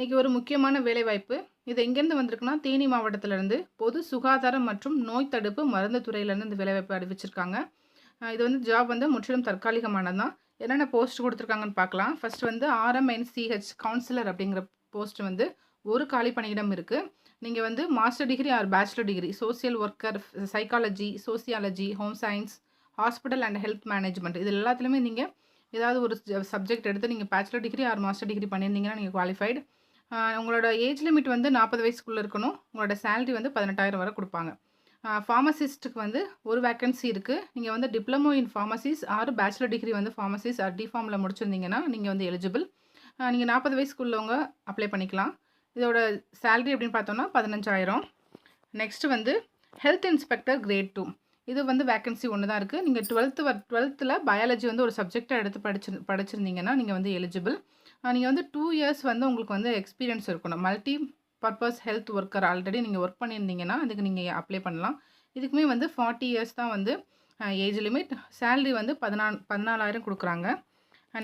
இன்றைக்கி ஒரு முக்கியமான வேலைவாய்ப்பு. இது எங்கேருந்து வந்திருக்குன்னா தேனி மாவட்டத்திலேருந்து பொது சுகாதாரம் மற்றும் நோய் தடுப்பு மருந்து துறையிலேருந்து இந்த வேலைவாய்ப்பு அறிவிச்சிருக்காங்க. இது வந்து ஜாப் வந்து முற்றிலும் தற்காலிகமானது தான் என்னென்ன போஸ்ட் கொடுத்துருக்காங்கன்னு பார்க்கலாம். ஃபர்ஸ்ட் வந்து ஆர்எம்என்சிஹெச் கவுன்சிலர் அப்படிங்கிற போஸ்ட் வந்து ஒரு காலி பணியிடம் இருக்குது நீங்கள் வந்து master degree or bachelor degree social worker psychology sociology home science hospital and health management இது எல்லாத்துலேயுமே நீங்கள் ஏதாவது ஒரு சப்ஜெக்ட் எடுத்து நீங்கள் bachelor degree or master degree பண்ணியிருந்தீங்கன்னா நீங்கள் குவாலிஃபைடு உங்களோட ஏஜ் லிமிட் வந்து நாற்பது வயசுக்குள்ளே இருக்கணும். உங்களோட சேலரி வந்து பதினெட்டாயிரம் வரை கொடுப்பாங்க. ஃபார்மசிஸ்ட்டுக்கு வந்து ஒரு வேக்கன்சி இருக்குது நீங்கள் வந்து diploma in pharmacy or bachelor degree வந்து ஃபார்மசிஸ் ஆர் டிஃபார்மில் முடிச்சிருந்தீங்கன்னா நீங்கள் வந்து எலிஜிபிள் நீங்கள் நாற்பது வயசுக்குள்ளவங்க அப்ளை பண்ணிக்கலாம். இதோட சேலரி அப்படின்னு பார்த்தோம்னா பதினஞ்சாயிரம். நெக்ஸ்ட்டு வந்து ஹெல்த் இன்ஸ்பெக்டர் கிரேட் டூ இது வந்து வேக்கன்சி ஒன்று தான் இருக்குது நீங்கள் டுவெல்த்து வ டுவெல்த்தில் பயாலஜி வந்து ஒரு சப்ஜெக்டாக எடுத்து படிச்சு படிச்சிருந்தீங்கன்னா நீங்கள் வந்து எலிஜிபிள் நீங்கள் வந்து டூ இயர்ஸ் வந்து உங்களுக்கு வந்து எக்ஸ்பீரியன்ஸ் இருக்கணும். Multi purpose health worker already நீங்கள் ஒர்க் பண்ணியிருந்தீங்கன்னா அதுக்கு நீங்கள் அப்ளை பண்ணலாம். இதுக்குமே வந்து ஃபார்ட்டி இயர்ஸ் தான் வந்து ஏஜ் லிமிட் சேலரி வந்து பதினாலு பதினாலாயிரம் கொடுக்குறாங்க.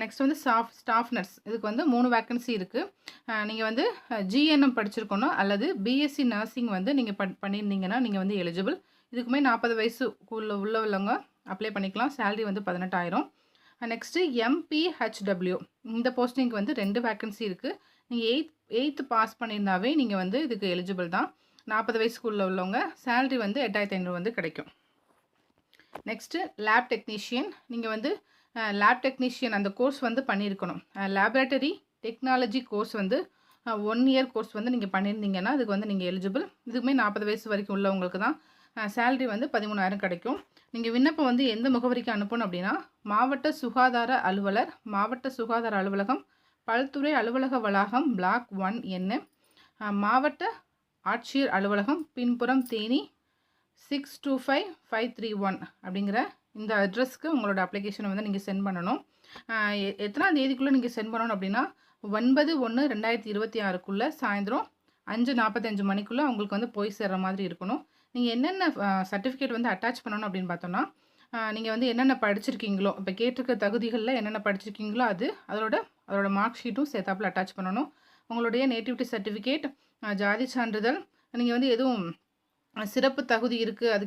நெக்ஸ்ட் வந்து ஸ்டாஃப் ஸ்டாஃப் நர்ஸ் இதுக்கு வந்து மூணு வேக்கன்சி இருக்குது நீங்கள் வந்து ஜிஎன்எம் படிச்சிருக்கணும் அல்லது பிஎஸ்சி நர்சிங் வந்து நீங்கள் பண் பண்ணியிருந்தீங்கன்னா நீங்கள் வந்து எலிஜிபிள் இதுக்குமே நாற்பது வயசுக்குள்ள உள்ளவங்க அப்ளை பண்ணிக்கலாம். சேலரி வந்து பதினெட்டாயிரம். நெக்ஸ்ட்டு எம்பிஹெச்டபிள்யூ இந்த போஸ்டிங்க்கு வந்து ரெண்டு வேக்கன்சி இருக்குது நீங்கள் எயித் எயித்து பாஸ் பண்ணியிருந்தாவே நீங்கள் வந்து இதுக்கு எலிஜிபிள் தான். நாற்பது வயசுக்குள்ளே உள்ளவங்க சேலரி வந்து எட்டாயிரத்தி ஐநூறு வந்து கிடைக்கும். நெக்ஸ்ட்டு லேப் டெக்னீஷியன் நீங்கள் வந்து லேப் டெக்னீஷியன் அந்த கோர்ஸ் வந்து பண்ணியிருக்கணும். லேபரேட்டரி டெக்னாலஜி கோர்ஸ் வந்து ஒன் இயர் கோர்ஸ் வந்து நீங்கள் பண்ணியிருந்தீங்கன்னா அதுக்கு வந்து நீங்கள் எலிஜிபிள் இதுக்குமே நாற்பது வயசு வரைக்கும் உள்ளவங்களுக்கு தான் சேலரி வந்து பதிமூணாயிரம் கிடைக்கும். நீங்கள் விண்ணப்பம் வந்து எந்த முகவரிக்கு அனுப்பணும் அப்படின்னா மாவட்ட சுகாதார அலுவலர் மாவட்ட சுகாதார அலுவலகம் பல்துறை அலுவலக வளாகம் பிளாக் ஒன் என்ன மாவட்ட ஆட்சியர் அலுவலகம் பின்புறம் Theni six two five five three one அப்படிங்கிற இந்த அட்ரஸ்க்கு உங்களோட அப்ளிகேஷனை வந்து நீங்கள் சென்ட் பண்ணணும். எத்தனாம் தேதிக்குள்ளே நீங்கள் சென்ட் பண்ணணும் அப்படின்னா ஒன்பது ஒன்று ரெண்டாயிரத்தி இருபத்தி ஆறுக்குள்ளே சாயந்தரம் அஞ்சு நாற்பத்தஞ்சு மணிக்குள்ளே உங்களுக்கு வந்து போய் சேர்கிற மாதிரி இருக்கணும். நீங்கள் என்னென்ன சர்டிஃபிகேட் வந்து அட்டாச் பண்ணணும் அப்படின்னு பார்த்தோன்னா நீங்கள் வந்து என்னென்ன படிச்சிருக்கீங்களோ இப்போ கேட்டிருக்க தகுதிகளில் என்னென்ன படிச்சிருக்கீங்களோ அது அதோட அதோட மார்க் ஷீட்டும் சேர்த்தாப்பில் அட்டாச் பண்ணணும். உங்களுடைய நேட்டிவிட்டி சர்டிஃபிகேட் ஜாதி சான்றிதழ் நீங்கள் வந்து எதுவும் சிறப்பு தகுதி இருக்குது அது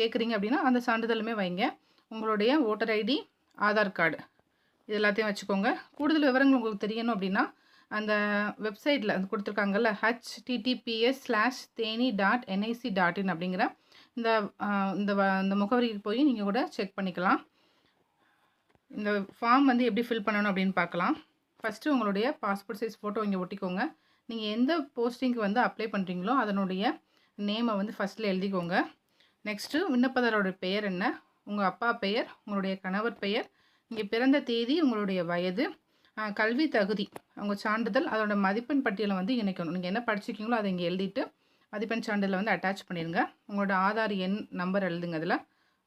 கேட்குறீங்க அப்படின்னா அந்த சான்றிதழுமே வைங்க. உங்களுடைய ஓட்டர் ஐடி ஆதார் கார்டு இது எல்லாத்தையும் வச்சுக்கோங்க. கூடுதல் விவரங்கள் உங்களுக்கு தெரியணும் அப்படின்னா அந்த வெப்சைட்டில் அது கொடுத்துருக்காங்கல்ல HTTPS slash Theni dot NIC dot in அப்படிங்கிற இந்த இந்த இந்த முகவரிக்கு போய் நீங்கள் கூட செக் பண்ணிக்கலாம். இந்த ஃபார்ம் வந்து எப்படி ஃபில் பண்ணணும் அப்படின்னு பார்க்கலாம். ஃபஸ்ட்டு உங்களுடைய பாஸ்போர்ட் சைஸ் ஃபோட்டோ இங்கே ஒட்டிக்கோங்க. நீங்கள் எந்த போஸ்டிங்க்கு வந்து அப்ளை பண்ணுறீங்களோ அதனுடைய நேமை வந்து ஃபஸ்ட்டில் எழுதிக்கோங்க. நெக்ஸ்ட்டு விண்ணப்பதாரோட பெயர் என்ன? உங்கள் அப்பா பெயர் உங்களுடைய கணவர் பெயர் இங்கே பிறந்த தேதி உங்களுடைய வயது கல்வி தகுதி. அவங்க சான்றிதழ் அதோட மதிப்பெண் பட்டியலை வந்து இணைக்கணும். நீங்கள் என்ன படிச்சிருக்கீங்களோ அதை இங்கே எழுதிட்டு மதிப்பெண் சான்றிதழை வந்து அட்டாச் பண்ணிடுங்க. உங்களோட ஆதார் எண் நம்பர் எழுதுங்க அதில்.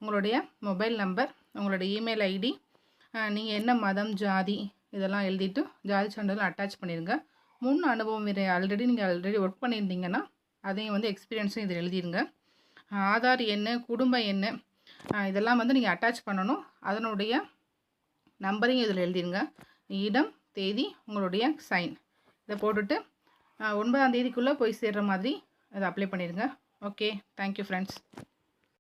உங்களுடைய மொபைல் நம்பர் உங்களோட இமெயில் ஐடி நீங்கள் என்ன மதம் ஜாதி இதெல்லாம் எழுதிட்டு ஜாதி சான்றிதழ் அட்டாச் பண்ணிடுங்க. முன் அனுபவம் இதை ஆல்ரெடி நீங்கள் ஆல்ரெடி ஒர்க் பண்ணியிருந்தீங்கன்னா அதையும் வந்து எக்ஸ்பீரியன்ஸும் இதில் எழுதிடுங்க. ஆதார் எண் குடும்ப எண் இதெல்லாம் வந்து நீங்கள் அட்டாச் பண்ணணும். அதனுடைய நம்பரையும் இதில் எழுதிடுங்க. இடம் தேதி உங்களுடைய சைன் இதை போட்டுட்டு ஒன்பதாம் தேதிக்குள்ளே போய் சேர்கிற மாதிரி அதை அப்ளை பண்ணிடுங்க. Okay thank you friends